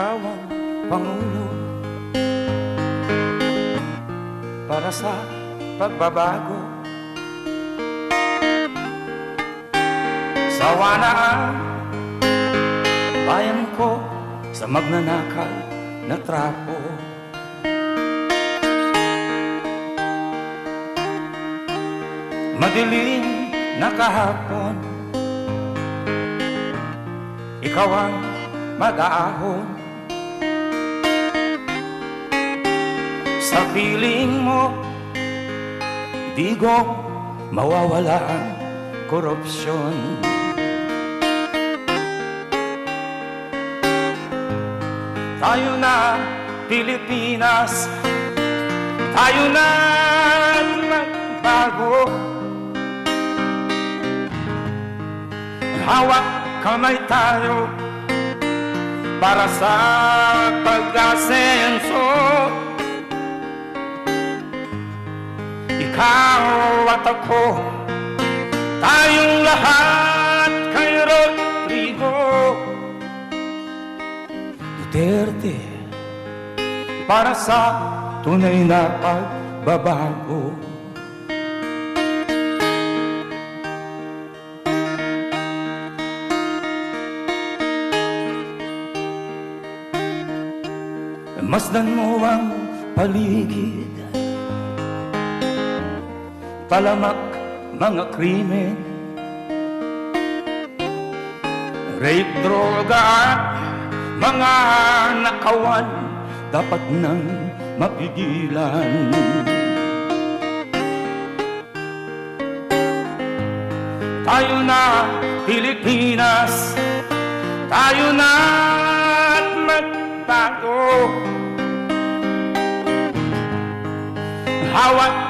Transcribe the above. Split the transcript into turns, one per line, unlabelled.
kaawang Pangulo. Para sa pagbabago. Sawa na bayan ko sa magnanakaw na trapo. Madilim na kahapon Ikaw ang mag-aahon Sa piling mo. Di ko mawawala ang korupsyon. Tayo na Pilipinas. Tayo na magbago Hawak kamay tayo Para sa pag-asenso Ikaw at ako Tayong lahat kay Rodrigo. Duterte Para sa tunay na pagbabago. Masdan mo ang paligid Talamak mga krimen Rape, droga at mga nakawan Dapat nang mapigilan. Tayo na Pilipinas Tayo na at magbago. Hawat